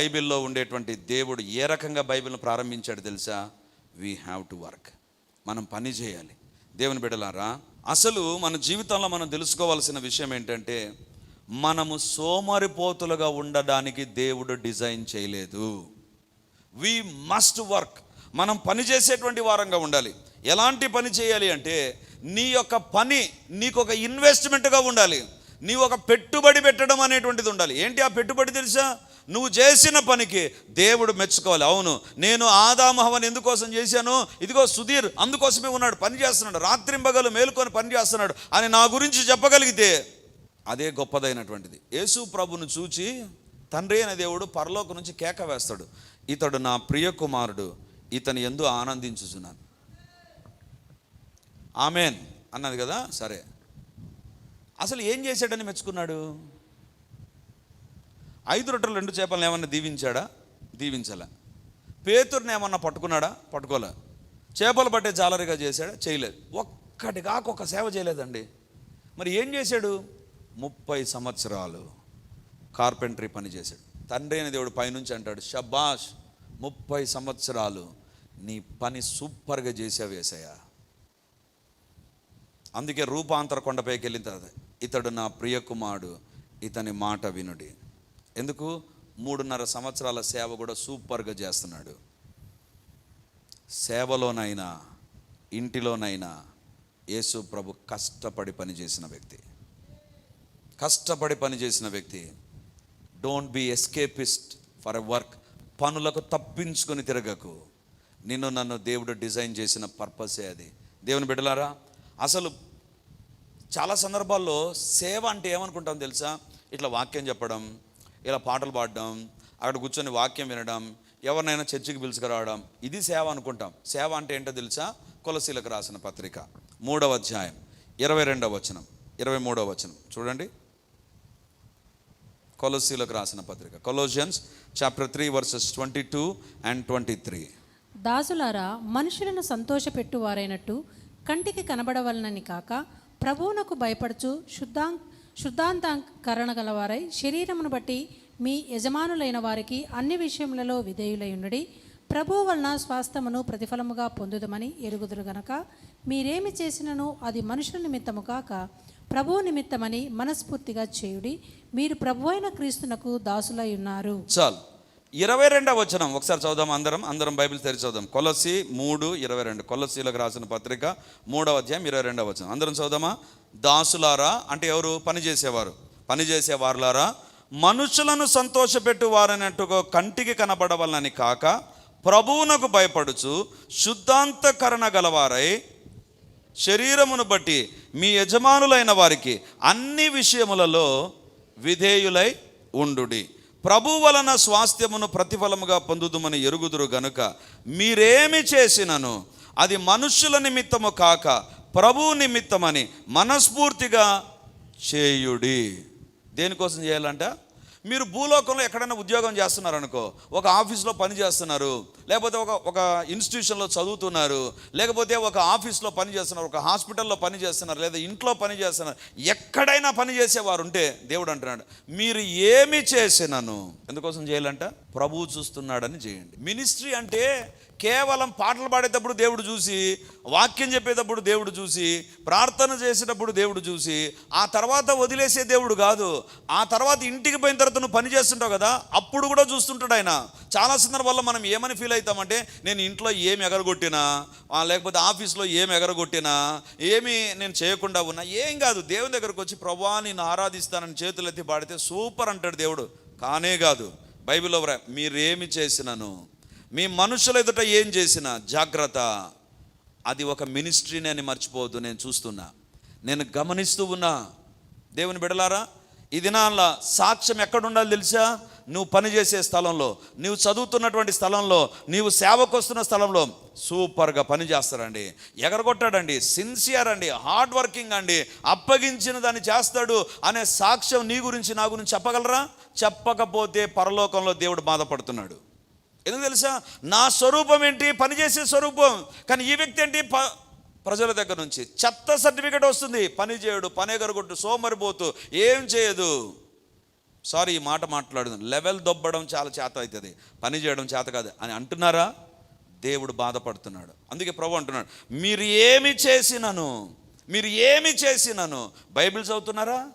బైబిల్లో ఉండేటువంటి దేవుడు ఏ రకంగా బైబిల్ను ప్రారంభించాడు తెలుసా? వీ హ్యావ్ టు వర్క్ మనం పని చేయాలి. దేవుని బిడలారా అసలు మన జీవితంలో మనం తెలుసుకోవాల్సిన విషయం ఏంటంటే మనము సోమరిపోతులుగా ఉండడానికి దేవుడు డిజైన్ చేయలేదు. వి మస్ట్ వర్క్ మనం పని చేసేటువంటి వారంగా ఉండాలి. ఎలాంటి పని చేయాలి అంటే నీ యొక్క పని నీకు ఒక ఇన్వెస్ట్మెంట్గా ఉండాలి. నీ ఒక పెట్టుబడి పెట్టడం అనేటువంటిది ఉండాలి. ఏంటి ఆ పెట్టుబడి తెలుసా? నువ్వు చేసిన పనికి దేవుడు మెచ్చుకోవాలి. అవును నేను ఆదామహవన్ ఎందుకోసం చేశాను? ఇదిగో సుధీర్ అందుకోసమే ఉన్నాడు పని చేస్తున్నాడు రాత్రింబగలు మేలుకొని పని చేస్తున్నాడు అని నా గురించి చెప్పగలిగితే అదే గొప్పదైనటువంటిది. యేసు ప్రభును చూచి తండ్రి అయిన దేవుడు పరలోక నుంచి కేక వేస్తాడు. ఇతడు నా ప్రియ కుమారుడు ఇతని ఎందు ఆనందించుచున్నాను. ఆమెన్ అన్నది కదా సరే. అసలు ఏం చేశాడని మెచ్చుకున్నాడు? ఐదు రొట్టెలు రెండు చేపలను ఏమన్నా దీవించాడా? దీవించాల. పేతుర్ని ఏమన్నా పట్టుకున్నాడా? పట్టుకోలే. చేపలు పట్టే జాలరిగా చేశాడా? చేయలేదు. ఒక్కటి కాక ఒక సేవ చేయలేదండి. మరి ఏం చేశాడు? ముప్పై సంవత్సరాలు కార్పెంటరీ పని చేశాడు. తండ్రి అయిన దేవుడు పైనుంచి అంటాడు షబాష్ ముప్పై సంవత్సరాలు నీ పని సూపర్గా చేసావు వేసయ్యా అందుకే రూపాంతర కొండపైకి వెళ్ళిన తర్వాత ఇతడు నా ప్రియకుమారుడు ఇతని మాట వినుడి. ఎందుకు? మూడున్నర సంవత్సరాల సేవ కూడా సూపర్గా చేస్తున్నాడు. సేవలోనైనా ఇంటిలోనైనా యేసు ప్రభు కష్టపడి పనిచేసిన వ్యక్తి. కష్టపడి పనిచేసిన వ్యక్తి. Don't be escapist for a work పనులకు తప్పించుకొని తిరగకు. నిన్ను నన్ను దేవుడు డిజైన్ చేసిన పర్పసే అది. దేవుని బిడ్డలారా అసలు చాలా సందర్భాల్లో సేవ అంటే ఏమనుకుంటాం తెలుసా? ఇట్లా వాక్యం చెప్పడం ఇలా పాటలు పాడడం అక్కడ కూర్చొని వాక్యం వినడం ఎవరినైనా చర్చికి పిలుచుకురావడం ఇది సేవ అనుకుంటాం. సేవ అంటే ఏంటో తెలుసా? కొలసీలకు రాసిన పత్రిక. మూడవ అధ్యాయం. ఇరవై రెండవ వచనం. ఇరవై మూడవ వచనం. చూడండి. కొలసీలకు రాసిన పత్రిక. Colossians chapter three verses twenty two and twenty three దాసులారా మనుషులను సంతోషపెట్టువారైనట్టు కంటికి కనబడవలనని కాక ప్రభువునకు భయపడుచు శుద్ధాం శుద్ధాంతకరణ గలవారై శరీరమును బట్టి మీ యజమానులైన వారికి అన్ని విషయములలో విధేయులై ఉండి ప్రభువు వలన స్వాస్థ్యమును ప్రతిఫలముగా పొందుదమని ఎరుగుదురు గనక. మీరేమి చేసినను అది మనుషుల నిమిత్తము కాక ప్రభువు నిమిత్తమని మనస్ఫూర్తిగా చేయుడి. మీరు ప్రభు అయిన క్రీస్తునకు దాసులై ఉన్నారు. చాలు. ఇరవై రెండవ వచనం. ఒకసారి చదుదాం అందరం. అందరం బైబిల్ తెరిచి చదుదాం కొలసి మూడు ఇరవై రెండు. కొలసీలకు రాసిన పత్రిక మూడవ అధ్యాయం ఇరవై రెండవ వచనం. అందరం చదుదామా దాసులారా అంటే ఎవరు? పని చేసేవారు. పని చేసేవారులారా మనుషులను సంతోషపెట్టు వారనట్టుగా కంటికి కనబడవలనని కాక ప్రభువునకు భయపడుచు శుద్ధాంతకరణ గలవారై శరీరమును బట్టి మీ యజమానులైన వారికి అన్ని విషయములలో విధేయులై ఉండుడి. ప్రభు వలన స్వాస్థ్యమును ప్రతిఫలముగా పొందుదుమని ఎరుగుదురు గనుక మీరేమి చేసినను అది మనుష్యుల నిమిత్తము కాక ప్రభు నిమిత్తమని మనస్ఫూర్తిగా చేయుడి. దేనికోసం చేయాలంట? మీరు భూలోకంలో ఎక్కడైనా ఉద్యోగం చేస్తున్నారు అనుకో ఒక ఆఫీస్లో పని చేస్తున్నారు లేకపోతే ఒక ఒక ఇన్స్టిట్యూషన్లో చదువుతున్నారు లేకపోతే ఒక ఆఫీస్లో పని చేస్తున్నారు ఒక హాస్పిటల్లో పని చేస్తున్నారు లేదా ఇంట్లో పని చేస్తున్నారు ఎక్కడైనా పని చేసేవారు ఉంటే దేవుడు అంటున్నాడు మీరు ఏమి చేసినను? ఎందుకోసం చేయాలంట? ప్రభువు చూస్తున్నాడని చేయండి. మినిస్ట్రీ అంటే కేవలం పాటలు పాడేటప్పుడు దేవుడు చూసి వాక్యం చెప్పేటప్పుడు దేవుడు చూసి ప్రార్థన చేసేటప్పుడు దేవుడు చూసి ఆ తర్వాత వదిలేసే దేవుడు కాదు. ఆ తర్వాత ఇంటికి పోయిన తర్వాత నువ్వు పని చేస్తుంటావు కదా అప్పుడు కూడా చూస్తుంటాడు ఆయన. చాలా సందర్భాల్లో మనం ఏమని ఫీల్ అవుతామంటే నేను ఇంట్లో ఏమి ఎగరగొట్టినా లేకపోతే ఆఫీస్లో ఏమి ఎగరగొట్టినా ఏమి నేను చేయకుండా ఉన్నా ఏం కాదు. దేవుని దగ్గరకు వచ్చి ప్రభా నేను ఆరాధిస్తానని చేతులెత్తి పాడితే సూపర్ అంటాడు దేవుడు. కానే కాదు. బైబిల్లో వ్రా మీరేమి చేసినను మీ మనుషుల ఎదుట ఏం చేసినా జాగ్రత్త. అది ఒక మినిస్ట్రీని అని మర్చిపోవద్దు నేను చూస్తున్నా. నేను గమనిస్తూ ఉన్నా. దేవుని బిడలారా ఈ దినాల సాక్ష్యం ఎక్కడుండాలి తెలుసా? నువ్వు పనిచేసే స్థలంలో నువ్వు చదువుతున్నటువంటి స్థలంలో నీవు సేవకు వస్తున్న స్థలంలో సూపర్గా పని చేస్తాడండి. ఎగరగొట్టాడండి. సిన్సియర్ అండి. హార్డ్ వర్కింగ్ అండి. అప్పగించిన దాన్ని చేస్తాడు అనే సాక్ష్యం నీ గురించి నా గురించి చెప్పగలరా? చెప్పకపోతే పరలోకంలో దేవుడు బాధపడుతున్నాడు. ఎందుకు తెలుసా? నా స్వరూపం ఏంటి? పనిచేసే స్వరూపం. కానీ ఈ వ్యక్తి ఏంటి? ప ప్రజల దగ్గర నుంచి. చెత్త సర్టిఫికేట్ వస్తుంది. పని చేయడు పని ఎగరగొట్టు సోమరిపోతూ ఏం చేయదు. సారీ ఈ మాట మాట్లాడదు లెవెల్ దొబ్బడం చాలా చేత అవుతుంది. పని చేయడం చేత కాదు. అని అంటున్నారా? దేవుడు బాధపడుతున్నాడు. అందుకే ప్రభు అంటున్నాడు మీరు ఏమి చేసినను? మీరు ఏమి చేసినను? బైబిల్ చదువుతున్నారా?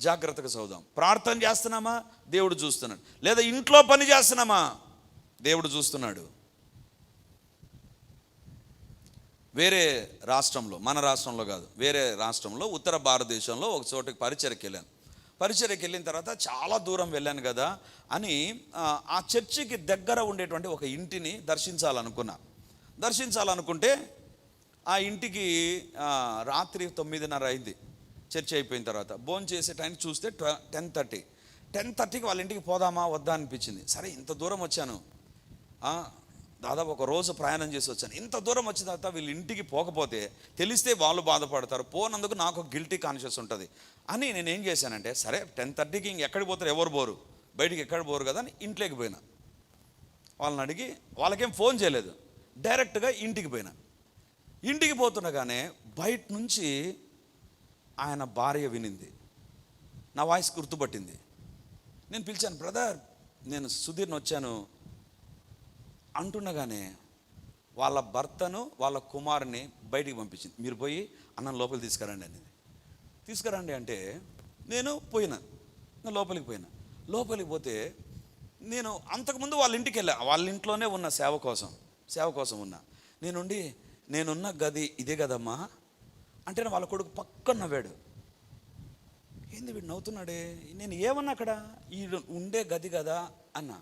జాగ్రత్తగా చదువుదాం. ప్రార్థన చేస్తున్నామా? దేవుడు చూస్తున్నాడు. లేదా ఇంట్లో పని చేస్తున్నామా? దేవుడు చూస్తున్నాడు. వేరే రాష్ట్రంలో మన రాష్ట్రంలో కాదు వేరే రాష్ట్రంలో ఉత్తర భారతదేశంలో ఒక చోటకి పరిచయకి వెళ్ళాను. పరిచయకి వెళ్ళిన తర్వాత చాలా దూరం వెళ్ళాను కదా అని ఆ, చర్చికి దగ్గర ఉండేటువంటి ఒక ఇంటిని దర్శించాలనుకున్నా. దర్శించాలనుకుంటే ఆ ఇంటికి రాత్రి తొమ్మిదిన్నర అయింది. చర్చ్ అయిపోయిన తర్వాత భోజనం చేసే టైం చూస్తే టెన్ థర్టీ టెన్ థర్టీకి వాళ్ళ ఇంటికి పోదామా వద్దా అనిపించింది. సరే ఇంత దూరం వచ్చాను. దాదాపు ఒక రోజు ప్రయాణం చేసి వచ్చాను. ఇంత దూరం వచ్చిన తర్వాత వీళ్ళు ఇంటికి పోకపోతే తెలిస్తే వాళ్ళు బాధపడతారు. పోనందుకు నాకు గిల్టీ కాన్షియస్ ఉంటుంది. అని నేను ఏం చేశానంటే సరే టెన్ థర్టీకి ఇంక ఎక్కడికి పోతారు? ఎవరు పోరు బయటికి ఎక్కడ పోరు కదా అని ఇంట్లోకి పోయినా. వాళ్ళని అడిగి వాళ్ళకేం ఫోన్ చేయలేదు. డైరెక్ట్గా ఇంటికి పోయినా. ఇంటికి పోతుండగానే బయట నుంచి ఆయన భార్య వినింది. నా వాయిస్ గుర్తుపట్టింది. నేను పిలిచాను బ్రదర్ నేను సుధీర్ని వచ్చాను. అంటుండగానే వాళ్ళ భర్తను వాళ్ళ కుమారుని బయటికి పంపించింది. మీరు పోయి అన్నం లోపలికి తీసుకురండి అనేది. తీసుకురండి అంటే నేను పోయినా నేను లోపలికి పోయినా. లోపలికి పోతే నేను అంతకుముందు వాళ్ళ ఇంటికి వెళ్ళా వాళ్ళ ఇంట్లోనే ఉన్న సేవ కోసం సేవ కోసం ఉన్నా. నేనుండి నేనున్న గది ఇదే కదమ్మా అంటే వాళ్ళ కొడుకు పక్కన నవ్వాడు. ఏంది వీడు నవ్వుతున్నాడే? నేను ఏమన్నా అక్కడ ఈ ఉండే గది కదా? అన్న.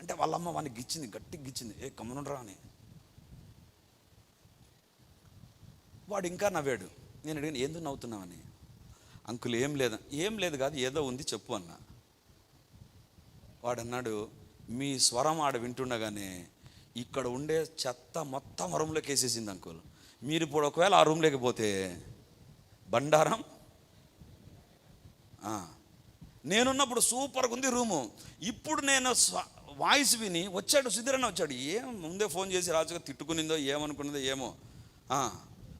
అంటే వాళ్ళమ్మ వాడిని గిచ్చింది గట్టి గిచ్చింది. ఏ కమ్మనుండరా అని. వాడు ఇంకా నవ్వాడు. నేను అడిగిన ఎందుకు నవ్వుతున్నావని అంకుల్ ఏం లేదు ఏం లేదు కాదు ఏదో ఉంది చెప్పు అన్న. వాడు అన్నాడు మీ స్వరం ఆడ వింటుండగానే ఇక్కడ ఉండే చెత్త మొత్తం వరంలోకి వేసేసింది అంకుల్. మీరు ఇప్పుడు ఒకవేళ ఆ రూమ్లోకి పోతే బండారం? నేనున్నప్పుడు సూపర్గా ఉంది రూము. ఇప్పుడు నేను వాయిస్ విని వచ్చాడు సుధీరన్న వచ్చాడు. ఏం ముందే ఫోన్ చేసి రాజుగా తిట్టుకునిందో ఏమనుకున్నదో ఏమో.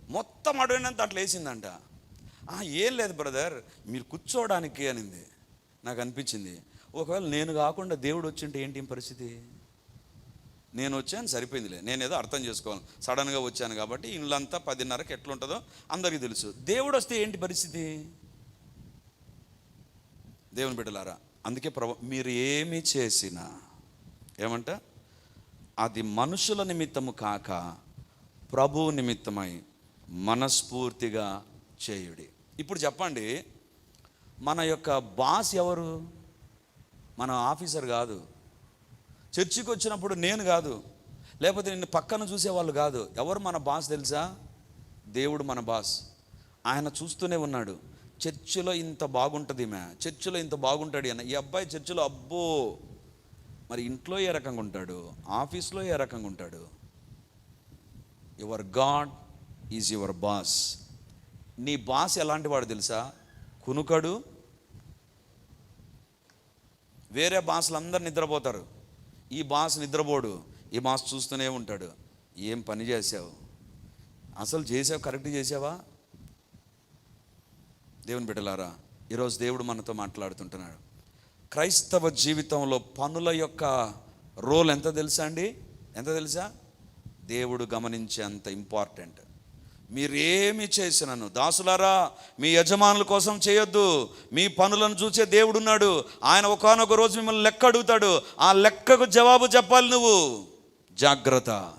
మొత్తం అడవినంత అట్లా వేసిందంట. ఏం లేదు బ్రదర్ మీరు కూర్చోవడానికి అనింది. నాకు అనిపించింది. ఒకవేళ నేను కాకుండా దేవుడు వచ్చింటే ఏంటి పరిస్థితి? నేను వచ్చాను సరిపోయిందిలే. నేను ఏదో అర్థం చేసుకోవాలి. సడన్గా వచ్చాను కాబట్టి ఇళ్ళంతా పదిన్నరకి ఎట్లుంటుందో అందరికీ తెలుసు. దేవుడు వస్తే ఏంటి పరిస్థితి? దేవుని బిడ్డలారా అందుకే ప్రభు మీరు ఏమి చేసినా ఏమంట? అది మనుషుల నిమిత్తము కాక ప్రభు నిమిత్తమై మనస్ఫూర్తిగా చేయుడి. ఇప్పుడు చెప్పండి మన యొక్క బాస్ ఎవరు? మన ఆఫీసర్ కాదు. చర్చికి వచ్చినప్పుడు నేను కాదు లేకపోతే నిన్ను పక్కన చూసేవాళ్ళు కాదు. ఎవరు మన బాస్ తెలుసా? దేవుడు మన బాస్. ఆయన చూస్తూనే ఉన్నాడు. చర్చిలో ఇంత బాగుంటుంది మే చర్చిలో ఇంత బాగుంటాడు అన్న ఈ అబ్బాయి చర్చిలో అబ్బో! మరి ఇంట్లో ఏ రకంగా ఉంటాడు? ఆఫీస్లో ఏ రకంగా ఉంటాడు? Your God is your boss. నీ బాస్ ఎలాంటి వాడు తెలుసా? కునుకడు. వేరే బాసులు అందరు నిద్రపోతారు. ఈ బాస్ నిద్రపోడు ఈ బాస్ చూస్తూనే ఉంటాడు. ఏం పని చేసావు అసలు చేసావు కరెక్ట్ చేసావా దేవుని బిడ్డలారా ఈరోజు దేవుడు మనతో మాట్లాడుతుంటున్నాడు. క్రైస్తవ జీవితంలో పనుల యొక్క రోల్ ఎంత తెలుసా అండి? ఎంత తెలుసా? దేవుడు గమనించేంత ఇంపార్టెంట్. మీరేమి చేసినను? దాసులారా మీ యజమానుల కోసం చేయొద్దు. మీ పనులను చూసే దేవుడున్నాడు. ఆయన ఒకనొక రోజు మిమ్మల్ని లెక్క అడుగుతాడు. ఆ లెక్కకు జవాబు చెప్పాలి నువ్వు. జాగ్రత్త.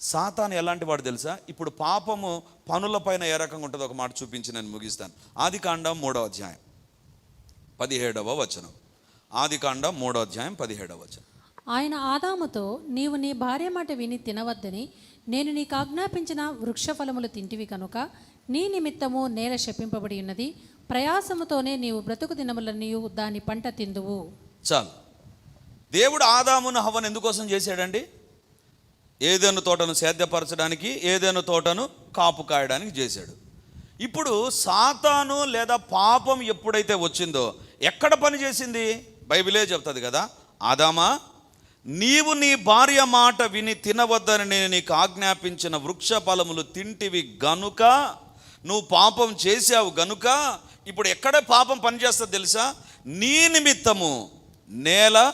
సాతాను ఎలాంటి వాడు తెలుసా? ఇప్పుడు పాపము పనుల పైన ఏ రకంగా ఉంటుందో ఒక మాట చూపించి నేను ముగిస్తాను. ఆది కాండం మూడవ అధ్యాయం. పదిహేడవ వచనం. ఆది కాండం మూడవ అధ్యాయం పదిహేడవ వచనం. ఆయన ఆదాముతో నీవు నీ భార్య మాట విని తినవద్దని నేను నీకు ఆజ్ఞాపించిన వృక్షఫలములు తింటివి కనుక నీ నిమిత్తము నేల శపింపబడి ఉన్నది. ప్రయాసముతోనే నీవు బ్రతుకు దినములన్నీ దాని పంట తిందువు. చాలు. దేవుడు ఆదామును హవను ఎందుకోసం చేశాడండి? ఏదైనా తోటను సేద్యపరచడానికి ఏదైనా తోటను కాపు కాయడానికి చేశాడు. ఇప్పుడు సాతాను లేదా పాపం ఎప్పుడైతే వచ్చిందో ఎక్కడ పని చేసింది? బైబిలే చెప్తుంది కదా ఆదామా నీవు నీ భార్య మాట విని తినవద్దని నేను నీకు ఆజ్ఞాపించిన వృక్ష ఫలములు తింటివి గనుక నువ్వు పాపం చేశావు గనుక ఇప్పుడు ఎక్కడ పాపం పనిచేస్తుందో తెలుసా? నీ నిమిత్తము నేల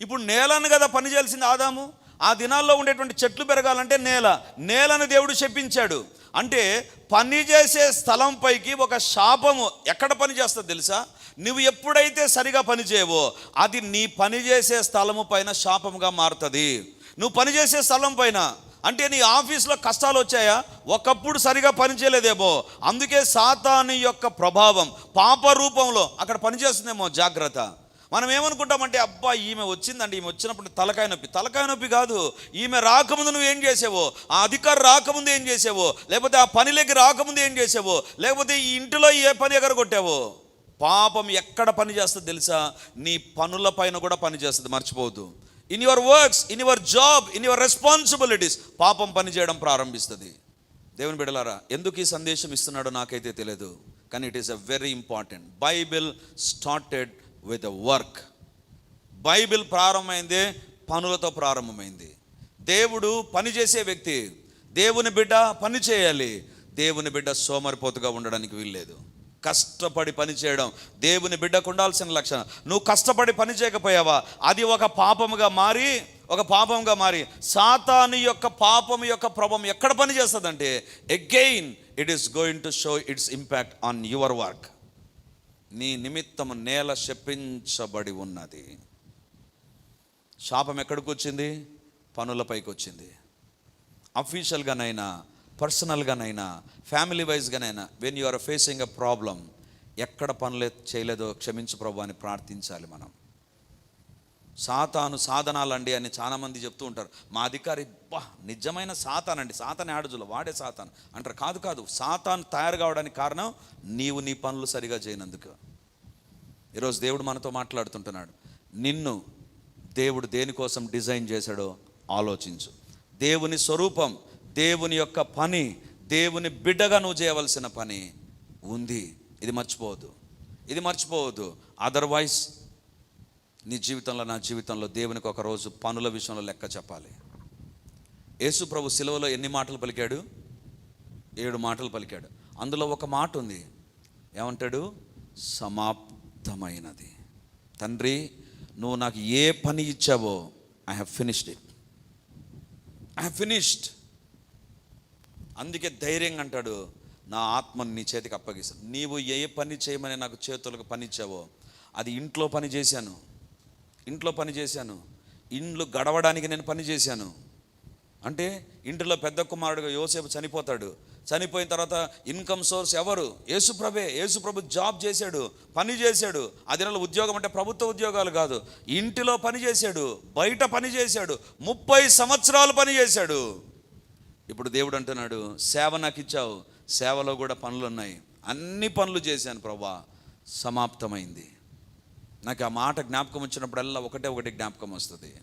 ఇప్పుడు నేలను కదా పని చేయాల్సింది ఆదాము. ఆ దినాల్లో ఉండేటువంటి చెట్లు పెరగాలంటే నేల. నేలను దేవుడు చెప్పించాడు. అంటే పని చేసే స్థలంపైకి ఒక శాపము ఎక్కడ పని చేస్తుందో తెలుసా? నువ్వు ఎప్పుడైతే సరిగా పనిచేయవో అది నీ పని చేసే స్థలము పైన శాపముగా మారుతుంది. నువ్వు పని చేసే స్థలం పైన అంటే నీ ఆఫీస్లో కష్టాలు వచ్చాయా? ఒకప్పుడు సరిగా పనిచేయలేదేమో. అందుకే సాతాని యొక్క ప్రభావం పాప రూపంలో అక్కడ పనిచేస్తుందేమో జాగ్రత్త. మనం ఏమనుకుంటామంటే అబ్బా ఈమె వచ్చిందండి ఈమె వచ్చినప్పుడు తలకాయ నొప్పి. తలకాయ నొప్పి కాదు ఈమె రాకముందు నువ్వు ఏం చేసావో? ఆ అధికారి రాకముందు ఏం చేసావో? లేకపోతే ఆ పనిలోకి రాకముందు ఏం చేసావో? లేకపోతే ఈ ఇంటిలో ఏ పని ఎగరగొట్టావో? పాపం ఎక్కడ పని చేస్తుంది తెలుసా? నీ పనుల పైన కూడా పని చేస్తుంది మర్చిపోవద్దు. In your works in your job in your responsibilities పాపం పని చేయడం ప్రారంభిస్తుంది. దేవుని బిడలారా ఎందుకు ఈ సందేశం ఇస్తున్నాడో నాకైతే తెలియదు కానీ it is a very important Bible started with a work Bible ప్రారంభమైంది పనులతో ప్రారంభమైంది. దేవుడు పని చేసే వ్యక్తి. దేవుని బిడ్డ పని చేయాలి. దేవుని బిడ్డ సోమరిపోతుగా ఉండడానికి వీల్లేదు. కష్టపడి పని చేయడం దేవుని బిడ్డకు ఉండాల్సిన లక్షణం. నువ్వు కష్టపడి పని చేయకపోయావా? అది ఒక పాపముగా మారి ఒక పాపంగా మారి. సాతాను యొక్క పాపం యొక్క ప్రభావం ఎక్కడ పని చేస్తుందంటే again it is going to show its impact on your work నీ నిమిత్తం నేల శపించబడి ఉన్నది. శాపం ఎక్కడికి వచ్చింది పనులపైకి వచ్చింది అఫీషియల్గానైనా పర్సనల్గానైనా family వైజ్గానైనా when you are facing a problem ఎక్కడ పనులు చేయలేదో క్షమించు ప్రభు అని ప్రార్థించాలి మనం. సాతాను సాధనాలండి అని చాలామంది చెప్తూ ఉంటారు. మా అధికారి బా నిజమైన సాతానండి. సాతాన్ ఆడజుల వాడే సాతాన్. అంటారు కాదు కాదు. సాతాన్ తయారు కావడానికి కారణం నీవు నీ పనులు సరిగా చేయనందుకు. ఈరోజు దేవుడు మనతో మాట్లాడుతుంటున్నాడు. నిన్ను దేవుడు దేనికోసం డిజైన్ చేశాడో ఆలోచించు. దేవుని స్వరూపం దేవుని యొక్క పని దేవుని బిడ్డగా నువ్వు చేయవలసిన పని ఉంది. ఇది మర్చిపోవద్దు. ఇది మర్చిపోవద్దు. అదర్వైజ్ నీ జీవితంలో నా జీవితంలో దేవునికి ఒక రోజు పనుల విషయంలో లెక్క చెప్పాలి. యేసు ప్రభు సిలువలో ఎన్ని మాటలు పలికాడు? ఏడు మాటలు పలికాడు. అందులో ఒక మాట ఉంది. ఏమంటాడు? సమాప్తమైనది. తండ్రి నువ్వు నాకు ఏ పని ఇచ్చావో I have finished it I have finished అందుకే ధైర్యంగా అంటాడు నా ఆత్మను నీ చేతికి అప్పగిస్తాను. నీవు ఏ పని చేయమని నాకు చేతులకు పనిచ్చావో అది ఇంట్లో పని చేశాను. ఇంట్లో పని చేశాను. ఇండ్లు గడవడానికి నేను పని చేశాను. అంటే ఇంటిలో పెద్ద కుమారుడుగా యోసేపు చనిపోతాడు. చనిపోయిన తర్వాత ఇన్కమ్ సోర్స్ ఎవరు? యేసుప్రభే యేసుప్రభు జాబ్ చేశాడు పని చేశాడు. అది నెల ఉద్యోగం అంటే ప్రభుత్వ ఉద్యోగాలు కాదు. ఇంటిలో పని చేశాడు బయట పని చేశాడు ముప్పై సంవత్సరాలు పని చేశాడు. ఇప్పుడు దేవుడు అంటున్నాడు సేవ నాకు ఇచ్చావు సేవలో కూడా పనులు ఉన్నాయి అన్ని పనులు చేశాను ప్రభా సమాప్తమైంది. నాకు ఆ మాట జ్ఞాపకం వచ్చినప్పుడల్లా ఒకటే ఒకటి జ్ఞాపకం వస్తుంది.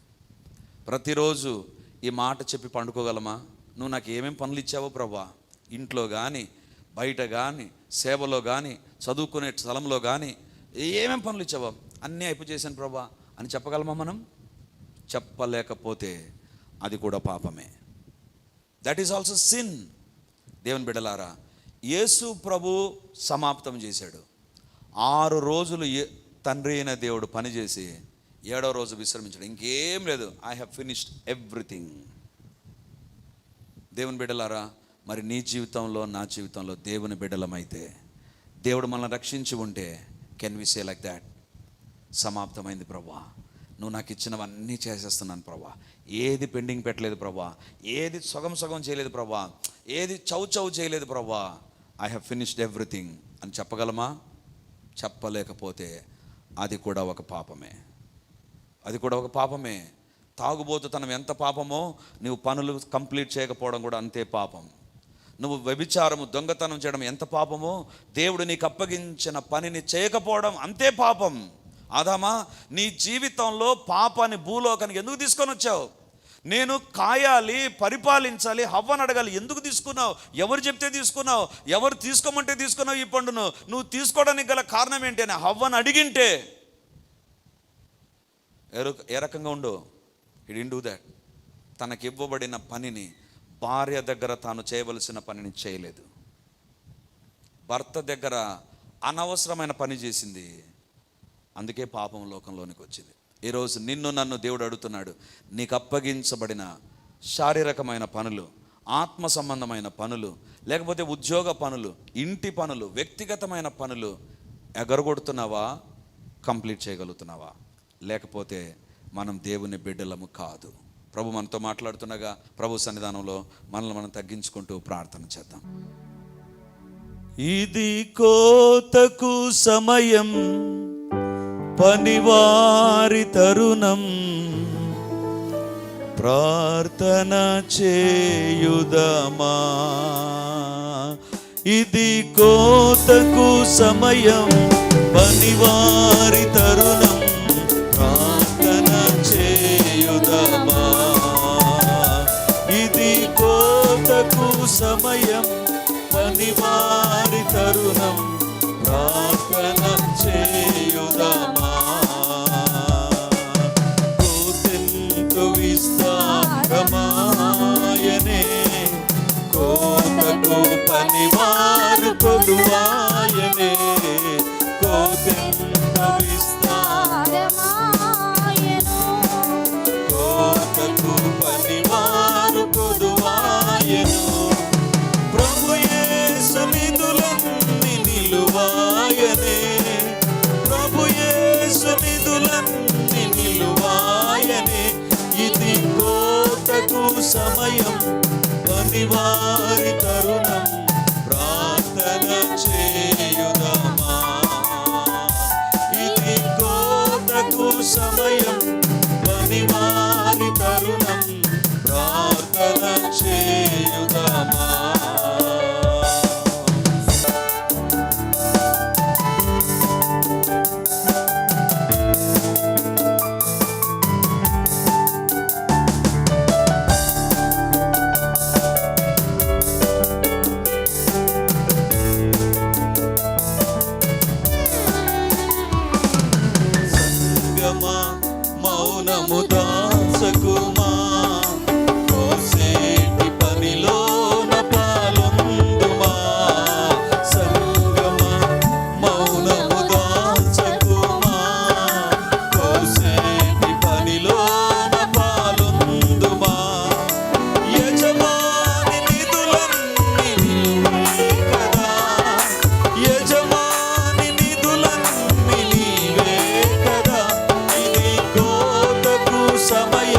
ప్రతిరోజు ఈ మాట చెప్పి పండుకోగలమా? నువ్వు నాకు ఏమేం పనులు ఇచ్చావో ప్రభా ఇంట్లో కానీ బయట కానీ సేవలో కానీ చదువుకునే స్థలంలో కానీ ఏమేం పనులు ఇచ్చావో అన్నీ అయిపో చేశాను ప్రభా. అని చెప్పగలమా మనం? చెప్పలేకపోతే అది కూడా పాపమే. దట్ ఈస్ ఆల్సో సిన్ దేవుని బిడలారా యేసు ప్రభు సమాప్తం చేశాడు. ఆరు రోజులు తండ్రి అయిన దేవుడు పనిచేసి ఏడో రోజు విశ్రమించాడు. ఇంకేం లేదు. ఐ హ్యావ్ ఫినిష్డ్ ఎవ్రీథింగ్ దేవుని బిడ్డలారా మరి నీ జీవితంలో నా జీవితంలో దేవుని బిడ్డలమైతే దేవుడు మనల్ని రక్షించి ఉంటే can we say like that సమాప్తమైంది ప్రభా. నువ్వు నాకు ఇచ్చినవన్నీ చేసేస్తున్నాను ప్రభా. ఏది పెండింగ్ పెట్టలేదు ప్రభా? ఏది సగం సగం చేయలేదు ప్రభా? ఏది చౌ చౌ చేయలేదు ప్రభా? ఐ హ్యావ్ ఫినిష్డ్ ఎవ్రీథింగ్ అని చెప్పగలమా? చెప్పలేకపోతే అది కూడా ఒక పాపమే. అది కూడా ఒక పాపమే. తాగుబోతుతనం ఎంత పాపమో నువ్వు పనులు కంప్లీట్ చేయకపోవడం కూడా అంతే పాపం. నువ్వు వ్యభిచారము దొంగతనం చేయడం ఎంత పాపమో దేవుడు నీకు అప్పగించిన పనిని చేయకపోవడం అంతే పాపం. ఆదామా నీ జీవితంలో పాపాన్ని భూలోకానికి ఎందుకు తీసుకొని వచ్చావు? నేను కాయాలి పరిపాలించాలి హవ్వని అడగాలి. ఎందుకు తీసుకున్నావు? ఎవరు చెప్తే తీసుకున్నావు? ఎవరు తీసుకోమంటే తీసుకున్నావు ఈ పండును? నువ్వు తీసుకోవడానికి గల కారణం ఏంటి అని హవ్వని అడిగింటే ఏ ఏ రకంగా ఉండు? ఇట్ ఇన్ డూ దాట్ తనకి ఇవ్వబడిన పనిని భార్య దగ్గర తాను చేయవలసిన పనిని చేయలేదు. భర్త దగ్గర అనవసరమైన పని చేసింది. అందుకే పాపం లోకంలోనికి వచ్చింది. ఈరోజు నిన్ను నన్ను దేవుడు అడుగుతున్నాడు. నీకు అప్పగించబడిన శారీరకమైన పనులు ఆత్మ సంబంధమైన పనులు లేకపోతే ఉద్యోగ పనులు ఇంటి పనులు వ్యక్తిగతమైన పనులు ఎగరగొడుతున్నావా? కంప్లీట్ చేయగలుగుతున్నావా? లేకపోతే మనం దేవుని బిడ్డలము కాదు. ప్రభు మనతో మాట్లాడుతుండగా ప్రభు సన్నిధానంలో మనల్ని మనం తగ్గించుకుంటూ ప్రార్థన చేద్దాం. ఇది కోతకు సమయం. పనివారి తరుణం ప్రార్థన చేయుదమా. ఇది కోతకు సమయం పనివారి తరుణం ప్రార్థన చేయుదమా. ఇది కోతకు సమయం పనివారి తరుణం ప్రార్థన చే పనివారి తరుణం ప్రార్థన చేయుదమా. ఇది కోతకు సమయం పనివారి తరుణం ప్రార్థన చేయ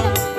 సమయం పనివారి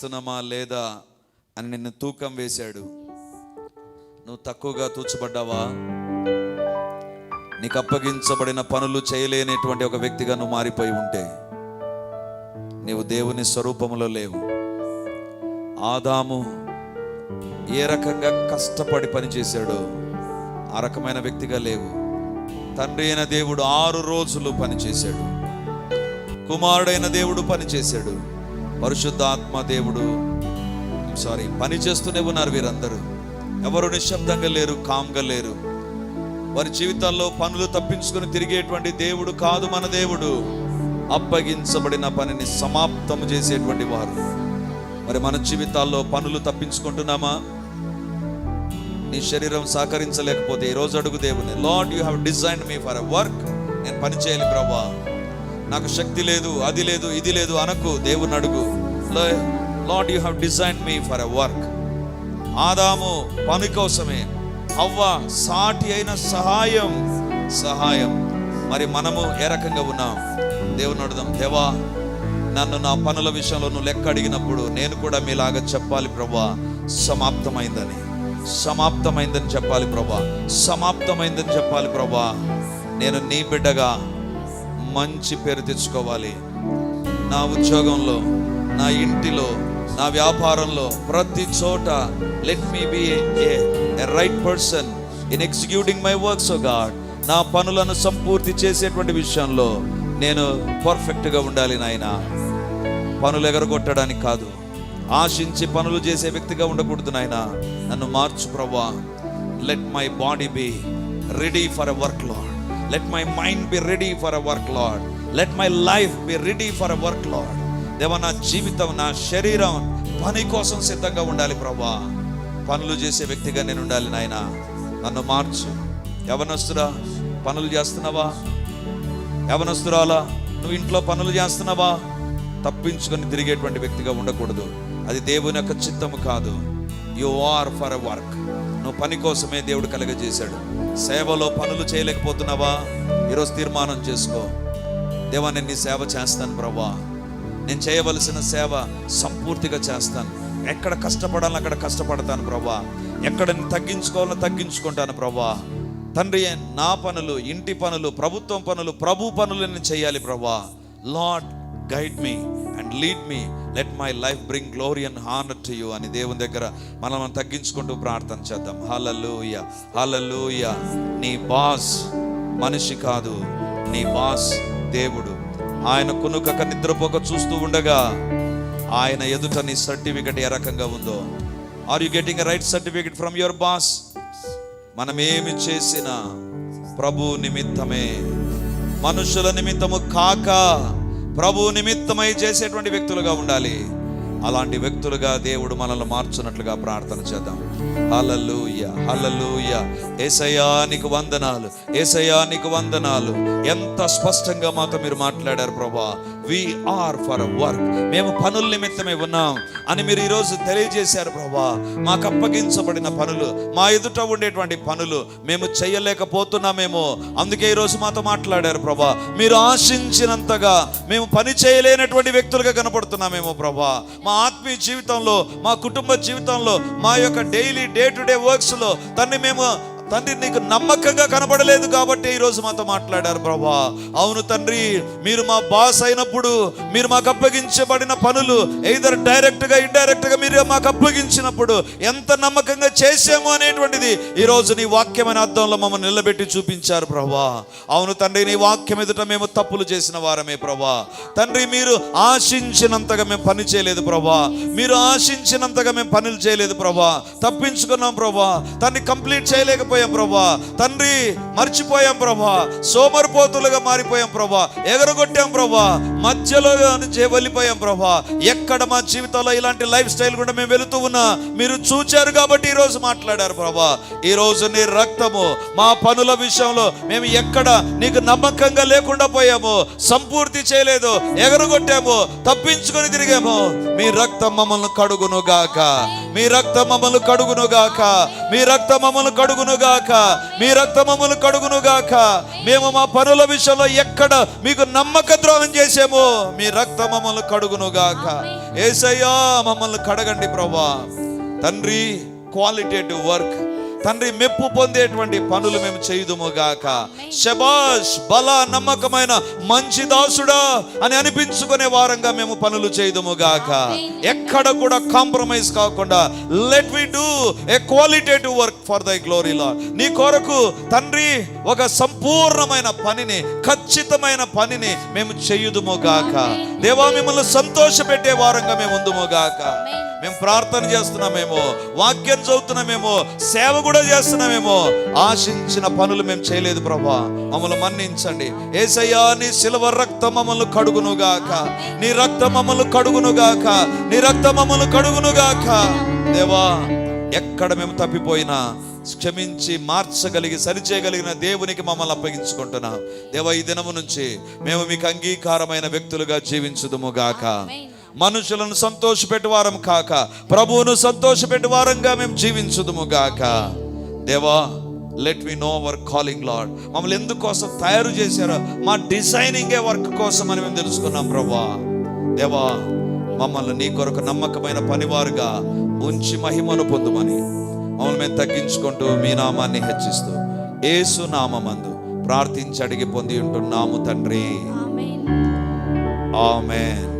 చేస్తున్నామా లేదా అని నిన్ను తూకం వేశాడు. నువ్వు తక్కువగా తూచబడ్డావా? నీకు అప్పగించబడిన పనులు చేయలేనటువంటి ఒక వ్యక్తిగా నువ్వు మారిపోయి ఉంటే నీవు దేవుని స్వరూపములో లేవు. ఆదాము ఏ రకంగా కష్టపడి పనిచేశాడో ఆ రకమైన వ్యక్తిగా లేవు. తండ్రి అయిన దేవుడు ఆరు రోజులు పనిచేశాడు. కుమారుడైన దేవుడు పనిచేశాడు. పరిశుద్ధాత్మ దేవుడు. సారీ పని చేస్తూనే ఉన్నారు వీరందరూ. ఎవరు నిశ్శబ్దంగా లేరు కామ్గా లేరు. వారి జీవితాల్లో పనులు తప్పించుకుని తిరిగేటువంటి దేవుడు కాదు మన దేవుడు. అప్పగించబడిన పనిని సమాప్తం చేసేటువంటి వారు. మరి మన జీవితాల్లో పనులు తప్పించుకుంటున్నామా? నీ శరీరం సహకరించలేకపోతే ఈరోజు రోజు అడుగు దేవుని Lord you have design me for a work నేను పని చేయాలి ప్రభా. నాకు శక్తి లేదు అది లేదు ఇది లేదు అనకు దేవుని అడుగు. Lord you have design me for a work. ఆదాము పని కోసమే. అవ్వ సాటి అయిన సహాయం సహాయం. మరి మనము ఏ రకంగా ఉన్నాం? దేవుని అడుగుదాం. దేవా నన్ను నా పనుల విషయంలో నువ్వు లెక్క అడిగినప్పుడు నేను కూడా మీలాగా చెప్పాలి ప్రభా. సమాప్తమైందని. సమాప్తమైందని చెప్పాలి ప్రభా. సమాప్తమైందని చెప్పాలి ప్రభా. నేను నీ బిడ్డగా మంచి పేరు తెచ్చుకోవాలి. నా ఉద్యోగంలో నా ఇంటిలో నా వ్యాపారంలో ప్రతి చోట let me be a right person in executing my works God నా పనులను సంపూర్తి చేసేటువంటి విషయంలో నేను పర్ఫెక్ట్గా ఉండాలి నాయన. పనులు ఎగరగొట్టడానికి కాదు ఆశించి పనులు చేసే వ్యక్తిగా ఉండకూడదు నాయన. నన్ను మార్చు ప్రవ్వా. Let my body be ready for a work Lord let my mind be ready for a work Lord let my life be ready for a work Lord దేవ నా జీవితం నా శరీరం పని కోసం సిద్ధంగా ఉండాలి ప్రభా. పనులు చేసే వ్యక్తిగా నేను ఉండాలి నాయన. నన్ను మార్చు. ఎవనొస్తురా పనులు చేస్తున్నావా? యవనస్తురాలా నువ్వు ఇంట్లో పనులు చేస్తున్నావా? తప్పించుకొని తిరిగేటువంటి వ్యక్తిగా ఉండకూడదు. అది దేవుని యొక్క చిత్తము కాదు. You are for a work నువ్వు పని కోసమే దేవుడు కలగజేశాడు. సేవలో పనులు చేయలేకపోతున్నావా? ఈరోజు తీర్మానం చేసుకో. దేవా నేను నీ సేవ చేస్తాను ప్రభా నేను చేయవలసిన సేవ సంపూర్తిగా చేస్తాను. ఎక్కడ కష్టపడాలో అక్కడ కష్టపడతాను ప్రభా ఎక్కడ తగ్గించుకోవాలో తగ్గించుకుంటాను ప్రభా తండ్రి నా పనులు ఇంటి పనులు ప్రభుత్వం పనులు ప్రభు పనులు నేను చేయాలి ప్రభా Lord guide me. And lead me let my life bring glory and honour to you అని దేవుని దగ్గర మనం మనం తగ్గించుకుంటూ ప్రార్థన చేద్దాం. హలలుయ హలలుయ నీ బాస్ మనిషి కాదు. నీ బాస్ దేవుడు. ఆయన కొనుకక నిద్రపోక చూస్తూ ఉండగా ఆయన ఎదుట నీ సర్టిఫికెట్ ఏ రకంగా ఉందో. Are you getting right certificate from your boss మనం ఏమి చేసినా ప్రభు నిమిత్తమే. మనుషుల నిమిత్తము కాక ప్రభు నిమిత్తమై చేసేటువంటి వ్యక్తులుగా ఉండాలి. అలాంటి వ్యక్తులుగా దేవుడు మనల్ని మార్చున్నట్లుగా ప్రార్థన చేద్దాం. హలలుయ హలలుయ ఏసయానికి వందనాలు. ఏసయానికి వందనాలు. ఎంత స్పష్టంగా మాతో మీరు మాట్లాడారు ప్రభా. ఆర్ ఫర్ వర్క్ మేము పనుల నిమిత్తమే ఉన్నాం అని మీరు ఈరోజు తెలియజేశారు ప్రభా. మాకు అప్పగించబడిన పనులు మా ఎదుట ఉండేటువంటి పనులు మేము చేయలేకపోతున్నామేమో. అందుకే ఈరోజు మాతో మాట్లాడారు ప్రభా. మీరు ఆశించినంతగా మేము పని చేయలేనటువంటి వ్యక్తులుగా కనపడుతున్నామేమో ప్రభా. మా ఆత్మీయ జీవితంలో మా కుటుంబ జీవితంలో మా యొక్క డైలీ డే టు డే వర్క్స్లో తన్ని మేము తండ్రి నీకు నమ్మకంగా కనబడలేదు కాబట్టి ఈరోజు మాతో మాట్లాడారు ప్రభా. అవును తండ్రి మీరు మా బాస్ అయినప్పుడు మీరు మాకు అప్పగించబడిన పనులు ఎయిదర్ డైరెక్ట్గా ఇండైరెక్ట్గా మీరు మాకు అప్పగించినప్పుడు ఎంత నమ్మకంగా చేసాము అనేటువంటిది ఈరోజు నీ వాక్యమైన అర్థంలో మమ్మల్ని నిలబెట్టి చూపించారు ప్రభా. అవును తండ్రి నీ వాక్యం ఎదుట మేము తప్పులు చేసిన వారమే ప్రభా. తండ్రి మీరు ఆశించినంతగా మేము పని చేయలేదు ప్రభా. మీరు ఆశించినంతగా మేము పనులు చేయలేదు ప్రభా. తప్పించుకున్నాం ప్రభా. దాన్ని కంప్లీట్ చేయలేకపోయాం ప్రభా. తండ్రి మర్చిపోయాం ప్రభా. సోమరిపోతులుగా మారిపోయాం ప్రభా. ఎగరగొట్టాం ప్రభా. మధ్యలో నుంచి వెళ్ళిపోయాం ప్రభా. ఎక్కడ మా జీవితంలో ఇలాంటి లైఫ్ స్టైల్ కూడా మేము వెళుతూ ఉన్నా మీరు చూచారు కాబట్టి ఈరోజు మాట్లాడారు ప్రభా. ఈరోజు నీ రక్తము మా పనుల విషయంలో మేము ఎక్కడ నీకు నమ్మకంగా లేకుండా పోయాము సంపూర్తి చేయలేదు ఎగరగొట్టాము తప్పించుకొని తిరిగాము. మీ రక్తం మమ్మల్ని కడుగును గాక మీ రక్త మమ్మల్ని కడుగునుగాక మీ రక్త మమ్మల్ని కడుగునుగాక మీ రక్త మమ్మల్ని కడుగునుగాక మేము మా పనుల విషయంలో ఎక్కడ మీకు నమ్మక ద్రోహం చేసామో మీ రక్త మమ్మల్ని కడుగునుగాక ఏసయ్యా మమ్మల్ని కడగండి ప్రభా. తండ్రి క్వాలిటేటివ్ వర్క్ తండ్రి మెప్పు పొందేటువంటి పనులు మేము చేయుదుముగాక శబాష్ బల నమ్మకమైన మంచి దాసుడా అని అనిపించుకునే వారంగా మేము పనులు చేయుదుముగాక ఎక్కడ కూడా కాంప్రమైజ్ కాకుండా let we do a qualitative work for thy glory లా నీ కొరకు తండ్రి ఒక సంపూర్ణమైన పనిని ఖచ్చితమైన పనిని మేము చేయుదుముగాక దేవా మిమ్మల్ని సంతోషపెట్టే వారంగా మేము ఉందుముగాక మేము ప్రార్థన చేస్తున్నామేమో వాక్యం చదువుతున్నామేమో సేవ కూడా చేస్తున్నామేమో. ఆశించిన పనులు మేము చేయలేదు ప్రభా. మమ్మల్ని మన్నించండి. ఏసయ్యా నీ సిల్వర్ రక్తం మమ్మల్ని కడుగునుగాక. నీ రక్తం మమ్మల్ని కడుగునుగాక. నీ రక్తం మమ్మల్ని కడుగునుగాక. దేవా ఎక్కడ మేము తప్పిపోయినా క్షమించి మార్చగలిగి సరిచేయగలిగిన దేవునికి మమ్మల్ని అప్పగించుకుంటున్నాం. దేవా ఈ దినము నుంచి మేము మీకు అంగీకారమైన వ్యక్తులుగా జీవించుదుము గాక మనుషులను సంతోషపెట్టు వారం కాక ప్రభువును సంతోషపెట్టు వారంగా మేము జీవించుదుము గాక. దేవా let we know our calling Lord మమ్మల్ని ఎందుకోసం తయారు చేశారో మా డిజైనింగే వర్క్ కోసం అని మేము తెలుసుకున్నాం ప్రభా. దేవా మమ్మల్ని నీ కొరకు నమ్మకమైన పనివారుగా ఉంచి మహిమను పొందుమని మమ్మల్ని మేము తగ్గించుకుంటూ మీ నామాన్ని హెచ్చిస్తూ ఏసు నామందు ప్రార్థించి అడిగి పొంది ఉంటున్నాము తండ్రి. ఆమెన్.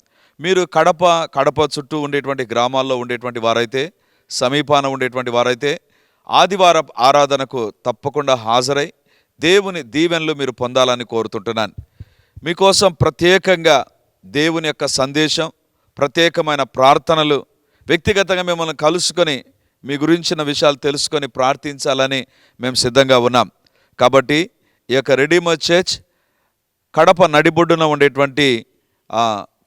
మీరు కడప కడప చుట్టూ ఉండేటువంటి గ్రామాల్లో ఉండేటువంటి వారైతే సమీపాన ఉండేటువంటి వారైతే ఆదివారం ఆరాధనకు తప్పకుండా హాజరై దేవుని దీవెనలు మీరు పొందాలని కోరుతుంటున్నాను. మీకోసం ప్రత్యేకంగా దేవుని యొక్క సందేశం ప్రత్యేకమైన ప్రార్థనలు వ్యక్తిగతంగా మిమ్మల్ని కలుసుకొని మీ గురించిన విషయాలు తెలుసుకొని ప్రార్థించాలని మేము సిద్ధంగా ఉన్నాం. కాబట్టి ఈ యొక్క రెడీమర్ చర్చ్ కడప నడిబొడ్డున ఉండేటువంటి